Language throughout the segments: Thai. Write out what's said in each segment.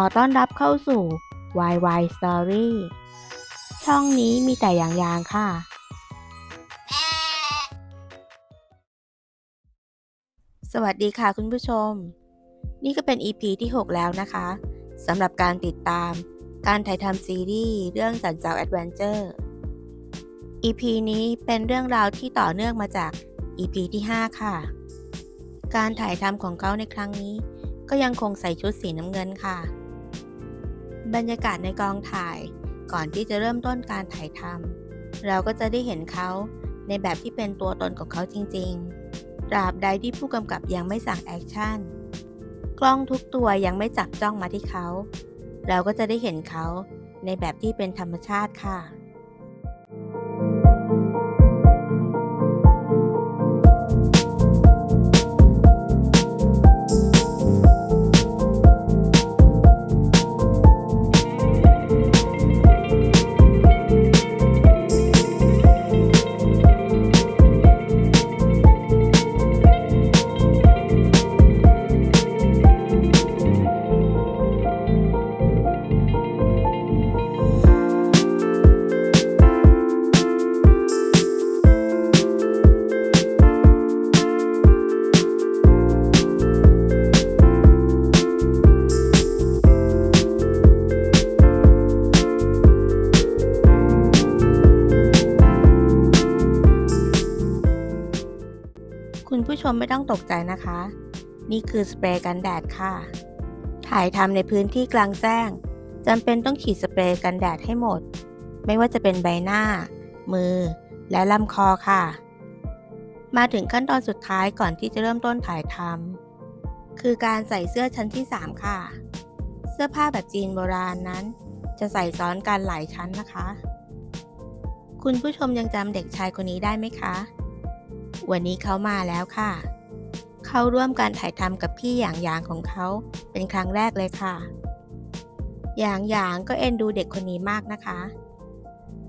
อต้อนรับเข้าสู่ YY Story ช่องนี้มีแต่อย่างยางค่ะ สวัสดีค่ะคุณผู้ชม นี่ก็เป็น EP ที่ 6 แล้วนะคะสำหรับการติดตามการถ่ายทำซีรีส์เรื่องจันเจ้าแอดเวนเจอร์ EP นี้เป็นเรื่องราวที่ต่อเนื่องมาจาก EP ที่ 5 ค่ะ การถ่ายทำของเขาในครั้งนี้ก็ยังคงใส่ชุดสีน้ำเงินค่ะ บรรยากาศในกองถ่าย ก่อนที่จะเริ่มต้นการถ่ายทำเราก็จะได้เห็นเขาในแบบที่เป็นตัวตนของเขาจริงๆ ตราบใดที่ผู้กำกับยังไม่สั่งแอคชั่น กล้องทุกตัวยังไม่จับจ้องมาที่เขา เราก็จะได้เห็นเขาในแบบที่เป็นธรรมชาติค่ะ คุณผู้ชมไม่ต้องตกใจนะคะ นี่คือสเปรย์กันแดดค่ะ ถ่ายทำในพื้นที่กลางแจ้งจำเป็นต้องฉีดสเปรย์กันแดดให้หมด ไม่ว่าจะเป็นใบหน้า มือ และลำคอค่ะ มาถึงขั้นตอนสุดท้ายก่อนที่จะเริ่มต้นถ่ายทำคือการใส่เสื้อชั้นที่ 3 ค่ะ เสื้อผ้าแบบจีนโบราณนั้น จะใส่ซ้อนกันหลายชั้นนะคะ คุณผู้ชมยังจำเด็กชายคนนี้ได้ไหมคะ วันนี้เขามาแล้วค่ะ เขาร่วมการถ่ายทำกับพี่หยางหยางของเขาเป็นครั้งแรกเลยค่ะ หยางหยางก็เอ็นดูเด็กคนนี้มากนะคะ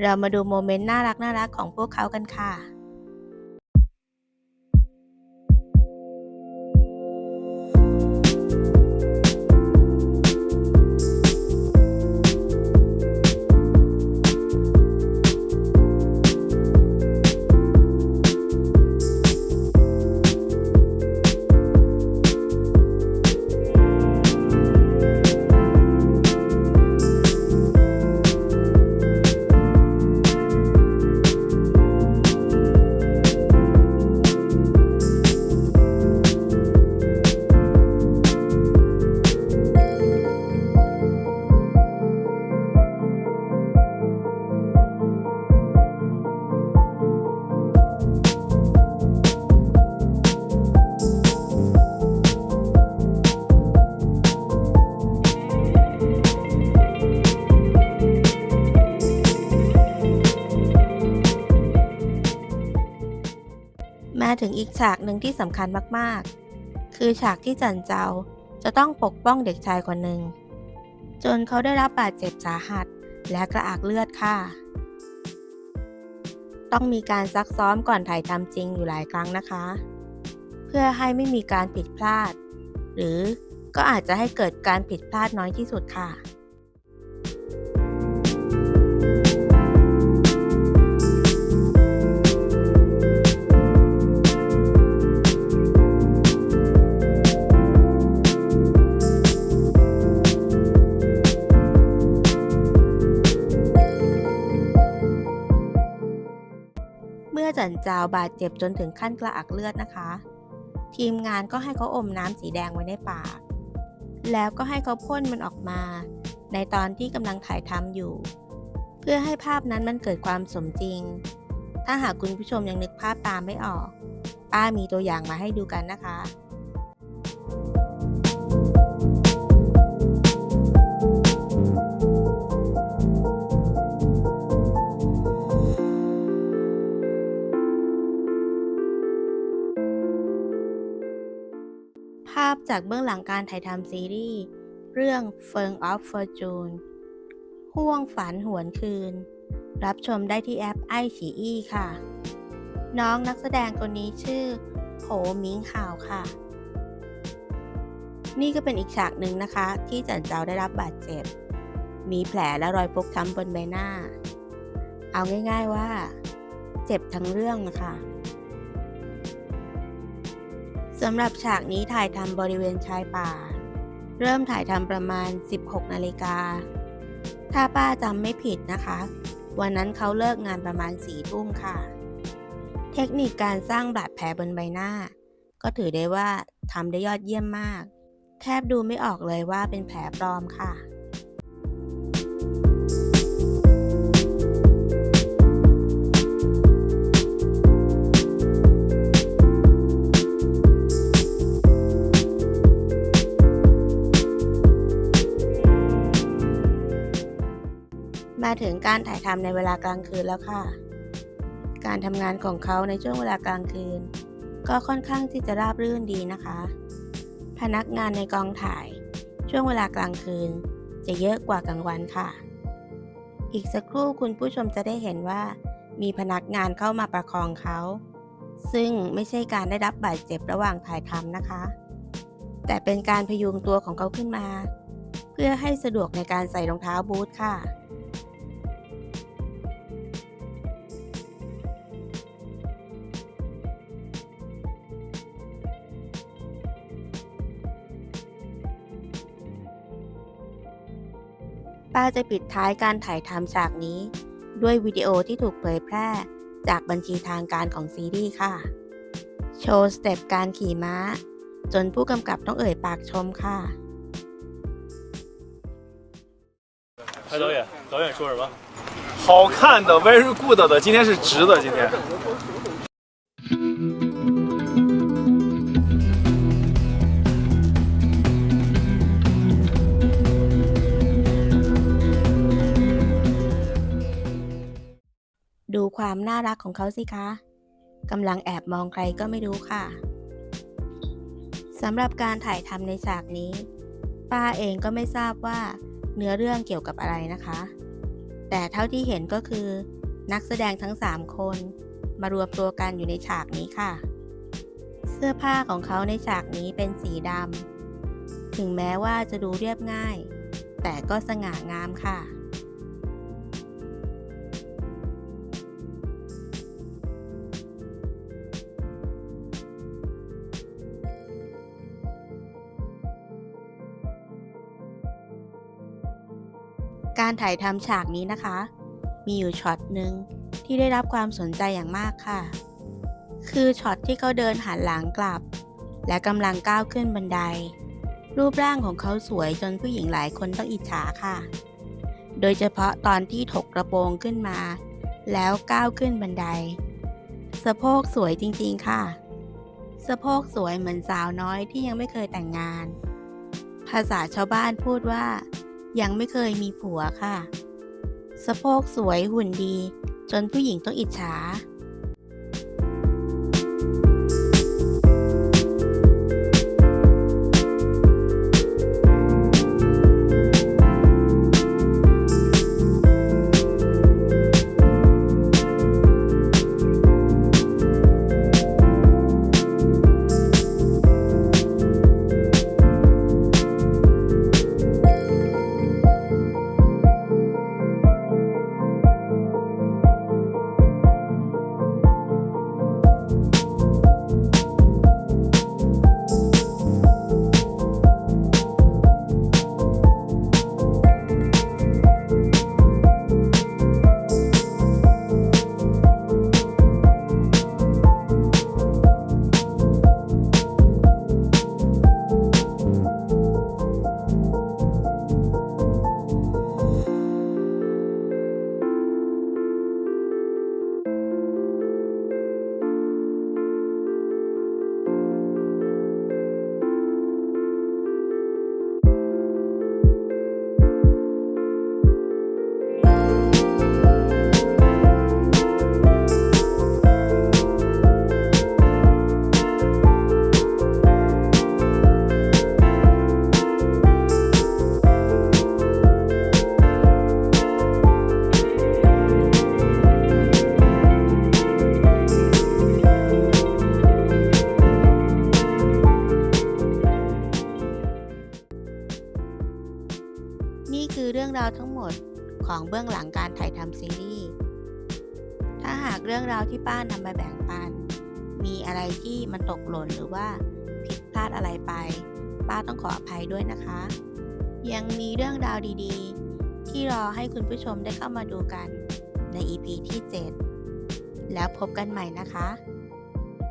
เรามาดูโมเมนต์น่ารักน่ารักของพวกเขากันค่ะ ถึงอีกฉากหนึ่งที่สำคัญมากๆ คือฉากที่จันเจ้าจะต้องปกป้องเด็กชายคนหนึ่ง จนเขาได้รับบาดเจ็บสาหัสและกระอักเลือดค่ะ ต้องมีการซักซ้อมก่อนถ่ายทำจริงอยู่หลายครั้งนะคะ เพื่อให้ไม่มีการผิดพลาด หรือก็อาจจะให้เกิดการผิดพลาดน้อยที่สุดค่ะ สันเจาวบาดเจ็บจนถึงขั้นกระอักเลือดนะคะ ทีมงานก็ให้เขาอมน้ำสีแดงไว้ในปาก แล้วก็ให้เขาพ่นมันออกมา ในตอนที่กำลังถ่ายทำอยู่ เพื่อให้ภาพนั้นมันเกิดความสมจริง ถ้าหากคุณผู้ชมยังนึกภาพตามไม่ออก ป้ามีตัวอย่างมาให้ดูกันนะคะาพจากเบื้องหลังการถ่ายทำซีรีส์ เรื่อง f e r n of Fortune ห่วงฝันหวนคืน รับชมได้ที่แอปไอฉีอี้ค่ะ น้องนักแสดงคนนี้ชื่อโผหมิงห่าวค่ะ นี่ก็เป็นอีกฉากหนึ่งนะคะ ที่จันเจ้าได้รับบาดเจ็บ มีแผลและรอยฟกช้ำบนใบหน้า เอาง่ายๆว่า เจ็บทั้งเรื่องนะคะ สำหรับฉากนี้ถ่ายทำบริเวณชายป่า เริ่มถ่ายทำประมาณ 16 นาฬิกา ถ้าป้าจำไม่ผิดนะคะ วันนั้นเขาเลิกงานประมาณสี่ทุ่มค่ะ เทคนิคการสร้างบาดแผลบนใบหน้า ก็ถือได้ว่าทำได้ยอดเยี่ยมมาก แทบดูไม่ออกเลยว่าเป็นแผลปลอมค่ะ ถึงการถ่ายทำในเวลากลางคืนแล้วค่ะ การทำงานของเขาในช่วงเวลากลางคืน ก็ค่อนข้างที่จะราบรื่นดีนะคะ พนักงานในกองถ่าย ช่วงเวลากลางคืน จะเยอะกว่ากลางวันค่ะ อีกสักครู่คุณผู้ชมจะได้เห็นว่า มีพนักงานเข้ามาประคองเขา ซึ่งไม่ใช่การได้รับบาดเจ็บระหว่างถ่ายทำนะคะ แต่เป็นการพยุงตัวของเขาขึ้นมา เพื่อให้สะดวกในการใส่รองเท้าบูทค่ะ ป้าจะปิดท้ายการถ่ายทำฉากนี้ ด้วยวิดีโอที่ถูกเผยแพร่จากบัญชีทางการของซีรีส์ค่ะ โชว์สเต็ปการขี่ม้า จนผู้กำกับต้องเอ่ยปากชมค่ะ 拍导演，导演说什么？好看的 very good 的，今天是直的，今天。 ความน่ารักของเขาสิคะกำลังแอบมองใครก็ไม่รู้ค่ะสำหรับการถ่ายทำในฉากนี้ ป้าเองก็ไม่ทราบว่าเนื้อเรื่องเกี่ยวกับอะไรนะคะ แต่เท่าที่เห็นก็คือ นักแสดงทั้ง 3 คนมารวมตัวกันอยู่ในฉากนี้ค่ะ เสื้อผ้าของเขาในฉากนี้เป็นสีดำถึงแม้ว่าจะดูเรียบง่าย แต่ก็สง่างามค่ะ การถ่ายทำฉากนี้นะคะ มีอยู่ช็อตหนึ่งที่ได้รับความสนใจอย่างมากค่ะ คือช็อตที่เขาเดินหันหลังกลับ และกำลังก้าวขึ้นบันได รูปร่างของเขาสวยจนผู้หญิงหลายคนต้องอิจฉาค่ะ โดยเฉพาะตอนที่ถกกระโปรงขึ้นมา แล้วก้าวขึ้นบันได สะโพกสวยจริงๆค่ะ สะโพกสวยเหมือนสาวน้อยที่ยังไม่เคยแต่งงาน ภาษาชาวบ้านพูดว่า ยังไม่เคยมีผัวค่ะ สะโพกสวยหุ่นดี จนผู้หญิงต้องอิจฉา คือเรื่องราวทั้งหมดของเบื้องหลังการถ่ายทำซีรีส์ถ้าหากเรื่องราวที่ป้านำมาแบ่งปัน มีอะไรที่มันตกหล่นหรือว่าผิดพลาดอะไรไป ป้าต้องขออภัยด้วยนะคะ ยังมีเรื่องราวดีๆ ที่รอให้คุณผู้ชมได้เข้ามาดูกันใน EP ที่ 7 แล้วพบกันใหม่นะคะ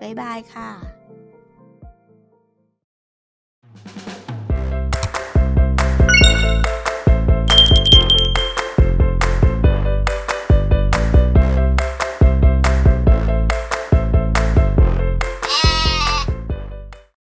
บ๊ายบายค่ะ